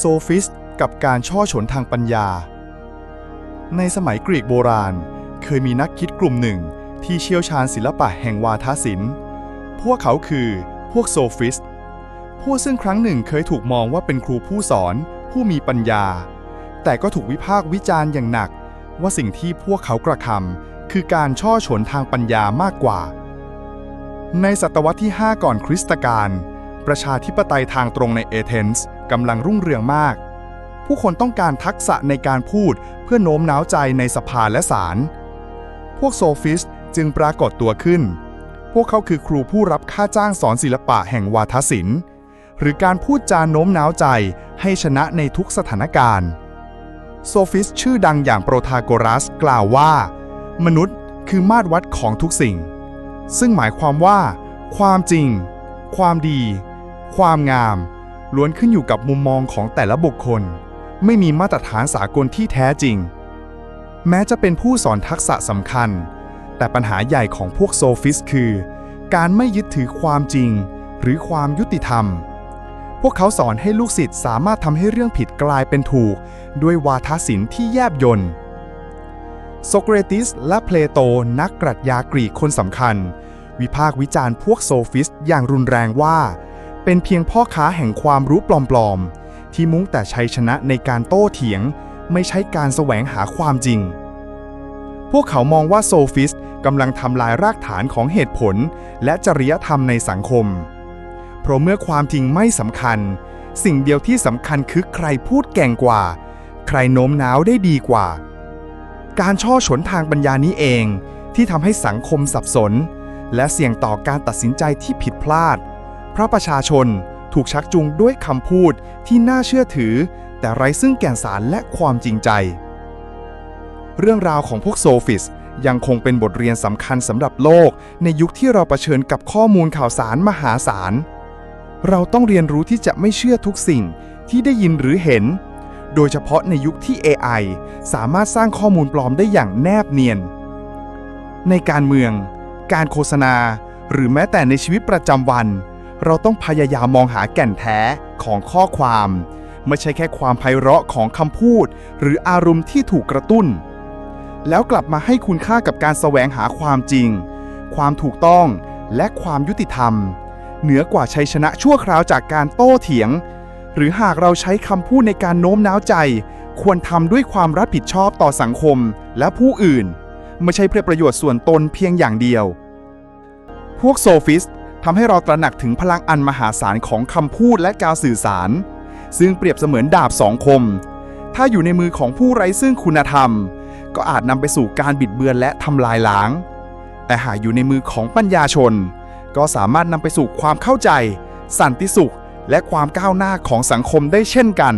โซฟิสกับการช่อฉนทางปัญญา ในสมัยกรีกโบราณ เคยมีนักคิดกลุ่มหนึ่งที่เชี่ยวชาญศิลปะแห่งวาทศิลป์ พวกเขาคือพวกโซฟิสพวกซึ่งครั้งหนึ่งเคยถูกมองว่าเป็นครูผู้สอน ผู้มีปัญญา แต่ก็ถูกวิพากษ์วิจารณ์อย่างหนัก ว่าสิ่งที่พวกเขากระทำคือการช่อฉนทางปัญญามากกว่า ในศตวรรษที่ 5 ก่อนคริสตกาล ประชาธิปไตยทางตรงในเอเธนส์กำลังรุ่งเรืองมาก ผู้คนต้องการทักษะในการพูดเพื่อโน้มน้าวใจในสภาและศาล พวกโซฟิสจึงปรากฏตัวขึ้น พวกเขาคือครูผู้รับค่าจ้างสอนศิลปะแห่งวาทศิลป์ หรือการพูดจาโน้มน้าวใจให้ชนะในทุกสถานการณ์โซฟิสชื่อดังอย่างโปรทาโกรัสกล่าวว่า มนุษย์คือมาตรวัดของทุกสิ่ง ซึ่งหมายความว่า ความจริง ความดี ความงาม ล้วนขึ้นอยู่กับมุมมองของแต่ละบุคคล ไม่มีมาตรฐานสากลที่แท้จริง แม้จะเป็นผู้สอนทักษะสำคัญ แต่ปัญหาใหญ่ของพวกโซฟิสคือ การไม่ยึดถือความจริง หรือความยุติธรรม พวกเขาสอนให้ลูกศิษย์สามารถทำให้เรื่องผิดกลายเป็นถูก ด้วยวาทศิลป์ที่แยบยลโซเครติสและเพลโตนักปรัชญากรีกคนสำคัญ วิพากษ์วิจารณ์พวกโซฟิสอย่างรุนแรงว่า เป็นเพียงพ่อค้าแห่งความรู้ปลอมๆ ที่มุ่งแต่ชัยชนะในการโต้เถียง ไม่ใช่การแสวงหาความจริง พวกเขามองว่าโซฟิสต์กำลังทำลายรากฐานของเหตุผล และจริยธรรมในสังคม เพราะเมื่อความจริงไม่สำคัญ สิ่งเดียวที่สำคัญคือใครพูดแก่งกว่า ใครโน้มน้าวได้ดีกว่า การช่อฉนทางปัญญานี้เองที่ทำให้สังคมสับสน และเสี่ยงต่อการตัดสินใจที่ผิดพลาด เพราะประชาชนถูกชักจูงด้วยคำพูดที่น่าเชื่อถือ แต่ไร้ซึ่งแก่นสารและความจริงใจ เรื่องราวของพวกโซฟิสยังคงเป็นบทเรียนสำคัญสำหรับโลก ในยุคที่เราเผชิญกับข้อมูลข่าวสารมหาศาล เราต้องเรียนรู้ที่จะไม่เชื่อทุกสิ่งที่ได้ยินหรือเห็น โดยเฉพาะในยุคที่ AI สามารถสร้างข้อมูลปลอมได้อย่างแนบเนียน ในการเมือง การโฆษณา หรือแม้แต่ในชีวิตประจำวัน เราต้องพยายามมองหาแก่นแท้ของข้อความ ไม่ใช่แค่ความไพเราะของคำพูด หรืออารมณ์ที่ถูกกระตุ้น แล้วกลับมาให้คุณค่ากับการแสวงหาความจริง ความถูกต้องและความยุติธรรม เหนือกว่าชัยชนะชั่วคราวจากการโต้เถียง หรือหากเราใช้คำพูดในการโน้มน้าวใจ ควรทำด้วยความรับผิดชอบต่อสังคมและผู้อื่น ไม่ใช่เพื่อประโยชน์ส่วนตนเพียงอย่างเดียวพวกโซฟิสต ทำให้เราตระหนักถึงพลังอันมหาศาลของคำพูดและการสื่อสาร ซึ่งเปรียบเสมือนดาบสองคม ถ้าอยู่ในมือของผู้ไร้ซึ่งคุณธรรม ก็อาจนำไปสู่การบิดเบือนและทำลายล้าง แต่หากอยู่ในมือของปัญญาชน ก็สามารถนำไปสู่ความเข้าใจ สันติสุข และความก้าวหน้าของสังคมได้เช่นกัน